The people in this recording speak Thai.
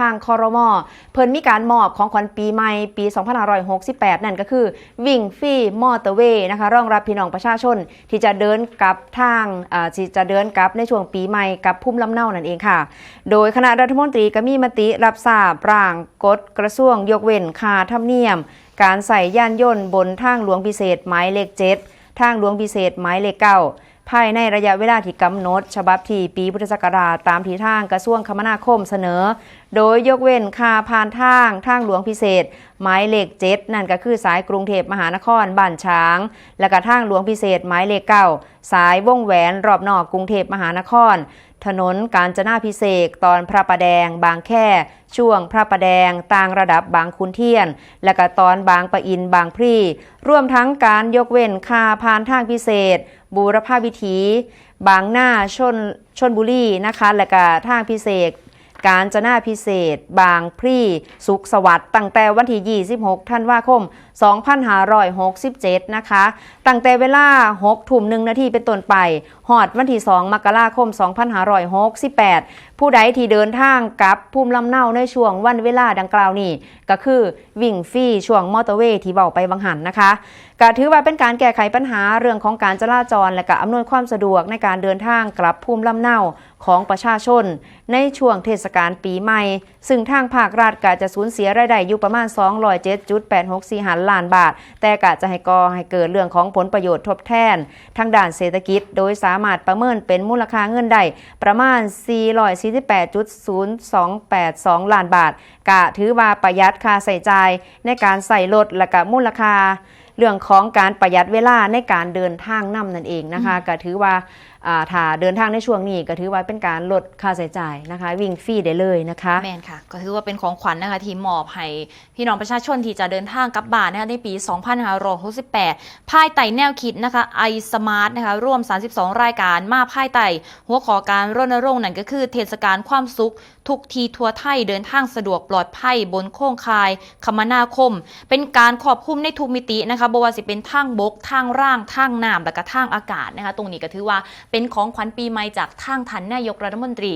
ทางคอรมอเพิ่นมีการมอบของขวัญปีใหม่ปี 2568 นั่นก็คือ วิ่งฟรีมอเตอร์เวย์นะคะรองรับพี่น้องประชาชน ที่จะเดินกลับทางอ่าที่จะเดินกลับในช่วงปีใหม่กับพุ่มลำเนานั่นเองค่ะ โดยคณะรัฐมนตรีก็มีมติรับทราบร่างกฎกระทรวงยกเว้นค่าธรรมเนียม การใส่ย่านยนต์บนทางหลวงพิเศษหมายเลขเจ็ดทางหลวงพิเศษหมายเลขเก้า ภายในระยะเวลาที่กำหนด ฉบับที่ปีพุทธศักราชตามที่ทางกระทรวงคมนาคมเสนอ โดยยกเว้นค่าผ่านทางทางหลวงพิเศษ หมายเลขเจ็ดนั่นก็คือสายกรุงเทพมหานครบ้านช้าง และก็ทางหลวงพิเศษหมายเลขเก้าสายวงแหวนรอบนอกกรุงเทพมหานคร ถนนกาญจนาพิเศษตอนพระประแดง บางแค่ ช่วงพระประแดงต่างระดับบางคุนเทียน และก็ตอนบางปะอินบางพรีรวมทั้งการยกเว้นค่าผ่านทางพิเศษ บูรพาวิถี บางหน้าชนชนบุรีนะคะ และก็ทางพิเศษ การจนาพิเศษ บางพรีสุขสวัสดิ์ตั้งแต่วันที่ 26 ธันวาคม 2567 นะคะ ตั้งแต่เวลา 6 ทุ่มหนึ่งนาทีเป็นต้นไป หอดวันที่2มกราคม 2568 ผู้ใดที่เดินทางกลับภูมิลำเนาในช่วงวันเวลาดังกล่าวนี้ก็คือวิ่งฟรีช่วงมอเตอร์เวย์ที่เบาไปบางหันนะคะก็ถือว่าเป็นการแก้ไขปัญหาเรื่องของการจราจรและก็อำนวยความสะดวกในการเดินทางกลับภูมิลำเนาของประชาชน ในช่วงเทศกาลปีใหม่ ซึ่งทางภาครัฐก็จะสูญเสียรายได้อยู่ประมาณ 207.864หันล้านบาท แต่ก็จะให้ก่อให้เกิดเรื่องของผลประโยชน์ทดแทน ทางด้านเศรษฐกิจโดยสามารถประเมินเป็นมูลค่าเงินได้ประมาณ 448.0282 ล้านบาท กะถือว่าประหยัดค่าใส่ใจายในการใส่รถและก็มูลค่าเรื่องของการประหยัดเวลาในการเดินทางนํนั่นเองนะคะก็ถือว่าถ้าเดินทางในช่วงนี้ก็ถือว่าเป็นการลดค่าใช้จ่ายนะคะ วิ่งฟรีได้เลยนะคะแมนค่ะ ก็ถือว่าเป็นของขวัญนะคะที่มอบให้พี่น้องประชาชนที่จะเดินทางกลับบ้านนะคะในปี 2568 ภายใต้แนวคิดนะคะไอสมาร์ทนะคะร่วม 32 รายการมาภายใต้หัวข้อการรณรงค์นั่นก็คือเทศกาลความสุขทุกทีทัวไทยเดินทางสะดวกปลอดภัยบนโค้งคาย คมนาคม เป็นการขอบคุมในทุกมิตินะคะบว่าสิเป็นทางบกทางร่างทางน้ำและก็ทางอากาศนะคะ ตรงนี้ก็ถือว่าเป็นของขวัญปีใหม่จากทางทันนายกรัฐมนตรี